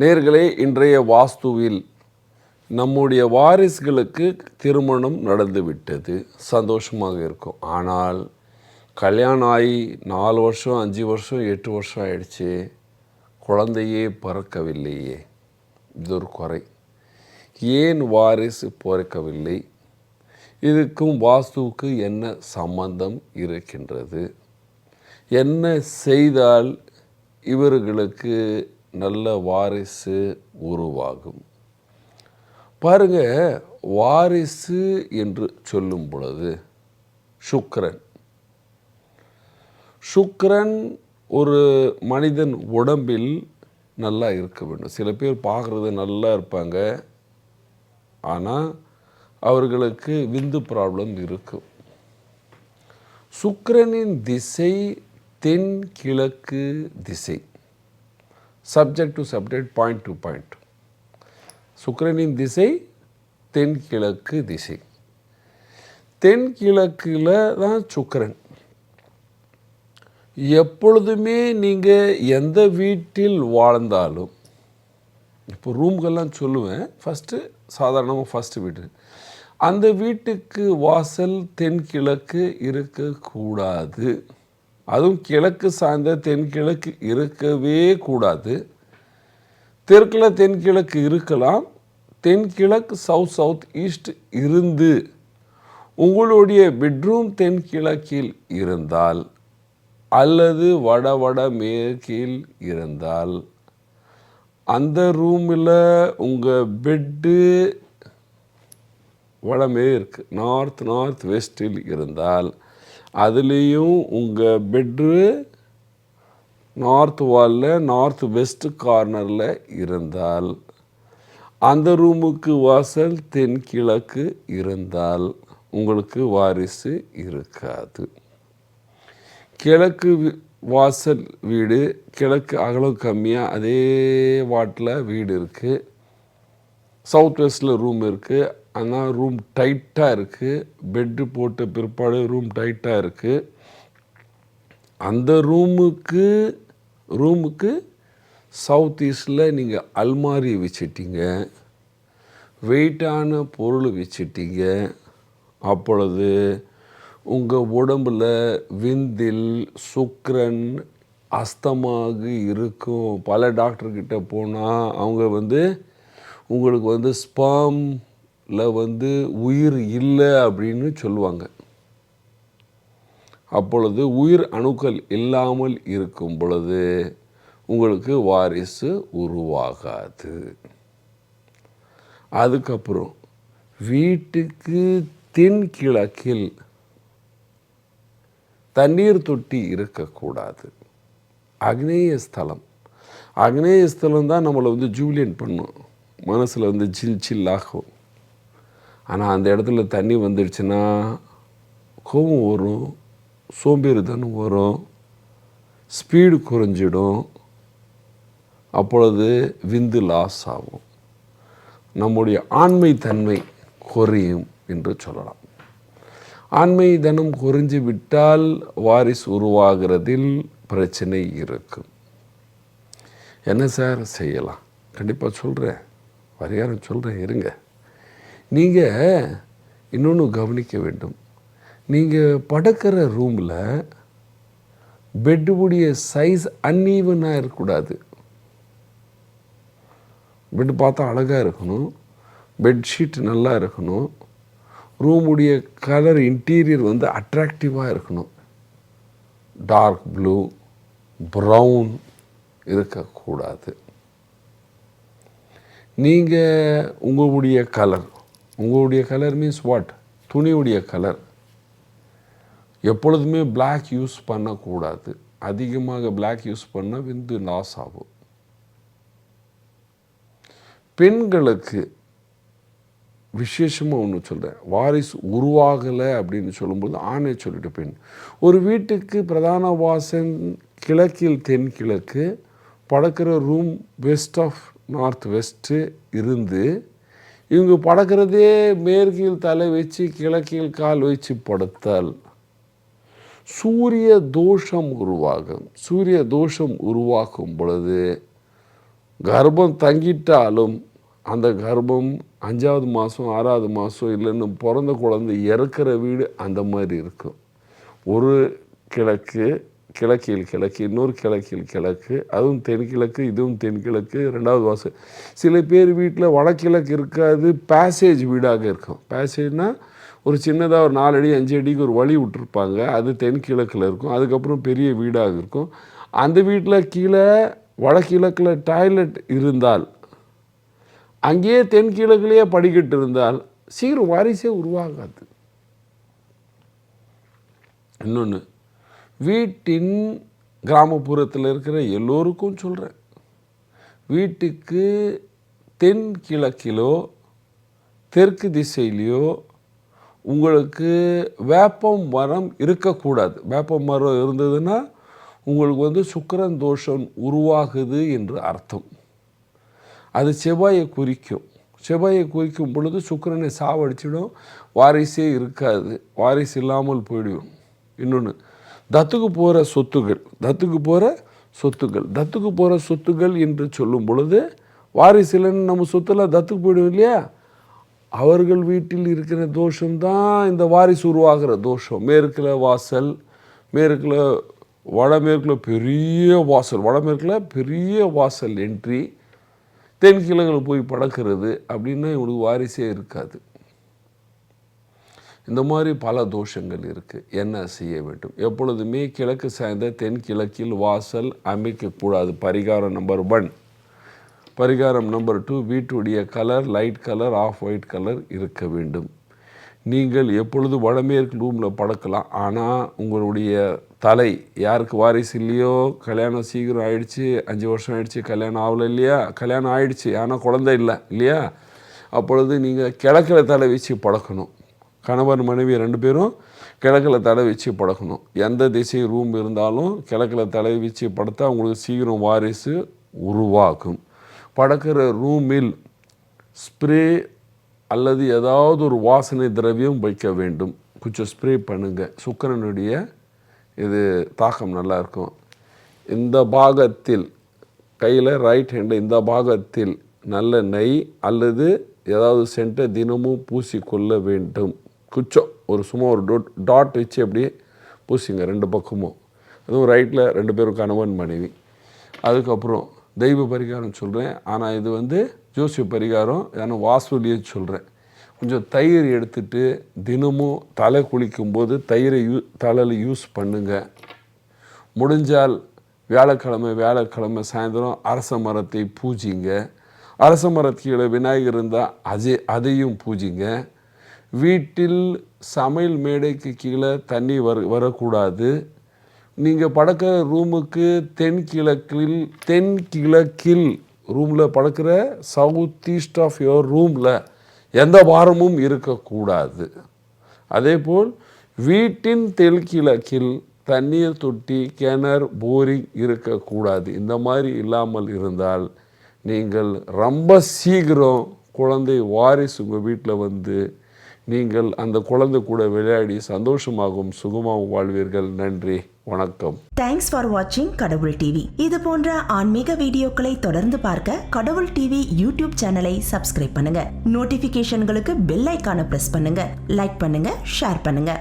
நேர்களே இன்றைய வாஸ்துவில் நம்முடைய வாரிசுகளுக்கு திருமணம் நடந்துவிட்டது. சந்தோஷமாக இருக்கும். ஆனால் கல்யாணம் ஆகி நாலு வருஷம் அஞ்சு வருஷம் எட்டு வருஷம் ஆயிடுச்சு. குழந்தையே பிறக்கவில்லையே. இது ஒரு குறை. ஏன் வாரிசு பிறக்கவில்லை? இதுக்கும் வாஸ்துவுக்கு என்ன சம்பந்தம் இருக்கின்றது? என்ன செய்தால் இவர்களுக்கு நல்ல வாரிசு உருவாகும். பாருங்க வாரிசு என்று சொல்லும் பொழுது சுக்ரன் சுக்கிரன் ஒரு மனிதன் உடம்பில் நல்லா இருக்க வேண்டும். சில பேர் பார்க்குறது நல்லா இருப்பாங்க. ஆனால் அவர்களுக்கு விந்து ப்ராப்ளம் இருக்கும். சுக்கிரனின் திசை தென் கிழக்கு திசை. Subject to subject point to point சுக்கரனின் திசை தென்கிழக்கு திசை. தென்கிழக்கில் தான் சுக்கரன். எப்பொழுதுமே நீங்கள் எந்த வீட்டில் வாழ்ந்தாலும் இப்போ ரூம்கள்லாம் சொல்லுவேன் ஃபஸ்ட்டு சாதாரணமாக ஃபஸ்ட்டு வீடு. அந்த வீட்டுக்கு வாசல் தென்கிழக்கு இருக்கக்கூடாது அதுவும் கிழக்கு சார்ந்த தென்கிழக்கு இருக்கவே கூடாது. தெற்கில் தென்கிழக்கு இருக்கலாம். தென்கிழக்கு சவுத் சவுத் ஈஸ்ட் இருந்து உங்களுடைய பெட்ரூம் தென்கிழக்கில் இருந்தால் அல்லது வட வட மேற்கில் இருந்தால் அந்த ரூமில் உங்கள் பெட்டு வடமேற்கு நார்த் நார்த் வெஸ்டில் இருந்தால் அதுலேயும் உங்கள் பெட்ரு நார்த் வாலில் நார்த் வெஸ்ட் கார்னரில் இருந்தால் அந்த ரூமுக்கு வாசல் தென்கிழக்கு இருந்தால் உங்களுக்கு வாரிசு இருக்காது. கிழக்கு வாசல் வீடு கிழக்கு அகலம் கம்மியாக அதே வாட்டில் வீடு இருக்குது சவுத் வெஸ்டில் ரூம் இருக்குது ஆனால் ரூம் டைட்டாக இருக்குது பெட்டு போட்ட பிற்பாடு ரூம் டைட்டாக இருக்குது அந்த ரூமுக்கு ரூமுக்கு சவுத் ஈஸ்டில் நீங்கள் அல்மாரி வச்சிட்டீங்க. வெயிட்டான பொருள் வச்சிட்டீங்க. அப்பொழுது உங்கள் உடம்புல விந்தில் சுக்ரன் அஸ்தமாக இருக்கும். பல டாக்டர்கிட்ட போனால் அவங்க வந்து உங்களுக்கு வந்து ஸ்பாம் வந்து உயிர் இல்லை அப்படின்னு சொல்லுவாங்க. அப்பொழுது உயிர் அணுக்கள் இல்லாமல் இருக்கும் பொழுது உங்களுக்கு வாரிசு உருவாகாது. அதுக்கப்புறம் வீட்டுக்கு தென்கிழக்கில் தண்ணீர் தொட்டி இருக்கக்கூடாது. அக்னேய ஸ்தலம். அக்னேய ஸ்தலம் தான் நம்மளை வந்து ஜூலியன் பண்ணும். மனசில் வந்து சில் சில் ஆகும். ஆனால் அந்த இடத்துல தண்ணி வந்துடுச்சுன்னா கோபம் வரும் சோம்பேறித்தனம் வரும் ஸ்பீடு குறைஞ்சிடும். அப்பொழுது விந்து லாஸ் ஆகும். நம்முடைய ஆண்மை தன்மை குறையும் என்று சொல்லலாம். ஆண்மை தனம் குறைஞ்சு விட்டால் வாரிசு உருவாகிறதில் பிரச்சனை இருக்கும். என்ன சார் செய்யலாம்? கண்டிப்பாக சொல்கிறேன் பரிகாரம் சொல்கிறேன் இருங்க. நீங்கள் இன்னொன்று கவனிக்க வேண்டும். நீங்கள் படுக்கிற ரூமில் பெட்டுடைய சைஸ் அன்ஈவனாக இருக்கக்கூடாது. பெட் பார்த்தா அழகாக இருக்கணும். பெட்ஷீட் நல்லா இருக்கணும். ரூமுடைய கலர் இன்டீரியர் வந்து அட்ராக்டிவாக இருக்கணும். டார்க் ப்ளூ ப்ரௌன் இருக்கக்கூடாது. நீங்கள் உங்களுடைய கலர் உங்களுடைய கலர் மீன்ஸ் வாட் துணியுடைய கலர் எப்பொழுதுமே பிளாக் யூஸ் பண்ணக்கூடாது. அதிகமாக பிளாக் யூஸ் பண்ண விந்து லாஸ் ஆகும். பெண்களுக்கு விசேஷமாக ஒன்று சொல்கிறேன் வாரிசு உருவாகலை அப்படின்னு சொல்லும்போது ஆணை சொல்லிட்டு பெண். ஒரு வீட்டுக்கு பிரதான வாசன் கிழக்கில் தென்கிழக்கு படுக்கிற room west of north west இருந்து இவங்க படக்கிறதே மேற்கில் தலை வச்சு கிழக்கில் கால் வச்சு படுத்தால் சூரிய தோஷம் உருவாகும். சூரிய தோஷம் உருவாக்கும் பொழுது கர்ப்பம் தங்கிட்டாலும் அந்த கர்ப்பம் அஞ்சாவது மாதம் ஆறாவது மாதம் இல்லைன்னு பிறந்த குழந்தை இறக்குற வீடு அந்த மாதிரி இருக்கும். ஒரு கிழக்கு கிழக்கில் கிழக்கு இன்னொரு கிழக்கில் கிழக்கு அதுவும் தென்கிழக்கு இதுவும் தென்கிழக்கு ரெண்டாவது வாசல் சில பேர் வீட்டில் வடகிழக்கு இருக்காது பேசேஜ் வீடாக இருக்கும். பேசேஜ்னால் ஒரு சின்னதாக ஒரு நாலு அடி அஞ்சு அடிக்கு ஒரு வழி விட்டுருப்பாங்க. அது தென்கிழக்கில் இருக்கும். அதுக்கப்புறம் பெரிய வீடாக இருக்கும். அந்த வீட்டில் கீழே வடகிழக்கில் டாய்லெட் இருந்தால் அங்கேயே தென்கிழக்குலேயே படிக்கட்டு இருந்தால் சீக்கிரம் வாரிசே உருவாகாது. இன்னொன்று வீட்டின் கிராமப்புறத்தில் இருக்கிற எல்லோருக்கும் சொல்கிறேன் வீட்டுக்கு தென் கிழக்கிலோ தெற்கு திசையிலையோ உங்களுக்கு வேப்பம் மரம் இருக்கக்கூடாது. வேப்பம் மரம் இருந்ததுன்னா உங்களுக்கு வந்து சுக்கரன் தோஷம் உருவாகுது என்று அர்த்தம். அது செவ்வாயை குறிக்கும். செவ்வாயை குறிக்கும் பொழுது சுக்கிரனை சாவடிச்சிடும். வாரிசே இருக்காது. வாரிசு இல்லாமல் போயிடும் இன்னொன்று தத்துக்கு போகிற சொத்துகள் தத்துக்கு போகிற சொத்துக்கள். தத்துக்கு போகிற சொத்துகள் என்று சொல்லும் பொழுது வாரிசிலன்னு நம்ம சொத்துல தத்துக்கு போயிடும் இல்லையா? அவர்கள் வீட்டில் இருக்கிற தோஷம்தான் இந்த வாரிசு உருவாகிற தோஷம். மேற்கில் வாசல் மேற்கில் வடமேற்கில் பெரிய வாசல் வடமேற்கில் பெரிய வாசல் என்ட்ரி தென்கிழக்கில் போய் படக்கிறது அப்படின்னா இவனுக்கு வாரிசே இருக்காது. இந்த மாதிரி பல தோஷங்கள் இருக்குது என்ன செய்ய வேண்டும்? எப்பொழுதுமே கிழக்கு சாய்ந்த தென்கிழக்கில் வாசல் அமைக்கக்கூடாது. பரிகாரம் நம்பர் ஒன். பரிகாரம் நம்பர் டூ வீட்டுடைய colour light colour off white colour இருக்க வேண்டும். நீங்கள் எப்பொழுது வடமேற்கு ரூமில் படுக்கலாம். ஆனால் உங்களுடைய தலை யாருக்கு வாரிசு இல்லையோ? கல்யாணம் சீக்கிரம் ஆயிடுச்சு அஞ்சு வருஷம் ஆயிடுச்சு கல்யாணம் ஆகலை இல்லையா? கல்யாணம் ஆயிடுச்சு ஆனால் குழந்தை இல்லை இல்லையா? அப்பொழுது நீங்கள் கிழக்கில் தலை வச்சு படக்கணும். கணவன் மனைவி ரெண்டு பேரும் கிழக்கில் தலை வச்சு படக்கணும். எந்த திசை ரூம் இருந்தாலும் கிழக்கில் தலை வச்சு படுத்தா உங்களுக்கு சீக்கிரம் வாரிசு உருவாக்கும் படுக்கிற ரூமில் ஸ்ப்ரே அல்லது ஏதாவது ஒரு வாசனை திரவியம் வைக்க வேண்டும். கொஞ்சம் ஸ்ப்ரே பண்ணுங்கள் சுக்கரனுடைய இது தாக்கம் நல்லாயிருக்கும் இந்த பாகத்தில் கையில் ரைட் ஹேண்டு இந்த பாகத்தில் நல்ல நெய் அல்லது ஏதாவது சென்ட்டை தினமும் பூசிக்கொள்ள வேண்டும். குச்சம் ஒரு சும்மா ஒரு டோட் டாட் வச்சு அப்படியே பூசிங்க ரெண்டு பக்கமும். அதுவும் ரைட்டில் ரெண்டு பேரும் கணவன் மனைவி. அதுக்கப்புறம் தெய்வ பரிகாரம் சொல்கிறேன் ஆனால் இது வந்து ஜோசிய பரிகாரம். ஏன்னா வாசூலியே சொல்கிறேன் கொஞ்சம் தயிர் எடுத்துட்டு தினமும் தலை குளிக்கும்போது தயிரை யூ தலையில் யூஸ் பண்ணுங்கள் முடிஞ்சால் வியாழக்கிழமை வியாழக்கிழமை சாயந்தரம் அரச மரத்தை பூஜிங்க. அரச மரத்துக்கீழே விநாயகர் இருந்தால் அதே அதையும் பூஜிங்க. வீட்டில் சமையல் மேடைக்கு கீழே தண்ணி வர வரக்கூடாது. நீங்கள் படுக்கிற ரூமுக்கு தென்கிழக்கில் தென்கிழக்கில் ரூமில் படுக்கிற சவுத் ஈஸ்ட் ஆஃப் யுவர் ரூமில் எந்த வாரமும் இருக்கக்கூடாது. அதேபோல் வீட்டின் தென்கிழக்கில் தண்ணீர் தொட்டி கிணறு போரிங் இருக்கக்கூடாது. இந்த மாதிரி இல்லாமல் இருந்தால் நீங்கள் ரொம்ப சீக்கிரம் குழந்தை வாரிசு உங்கள் வீட்டில் வந்து நீங்கள் அந்த குழந்தை கூட விளையாடி சந்தோஷமாகவும் சுகமாகவும் வாழ்வீர்கள். நன்றி. வணக்கம். தேங்க்ஸ் ஃபார் வாட்சிங் கடவுள் டிவி இது போன்ற ஆன்மீக வீடியோக்களை தொடர்ந்து பார்க்க கடவுள் டிவி யூடியூப் சேனலை சப்ஸ்கிரைப் பண்ணுங்க. நோட்டிபிகேஷன்களுக்கு பெல் ஐக்கான பிரஸ் பண்ணுங்க. லைக் பண்ணுங்க ஷேர் பண்ணுங்க.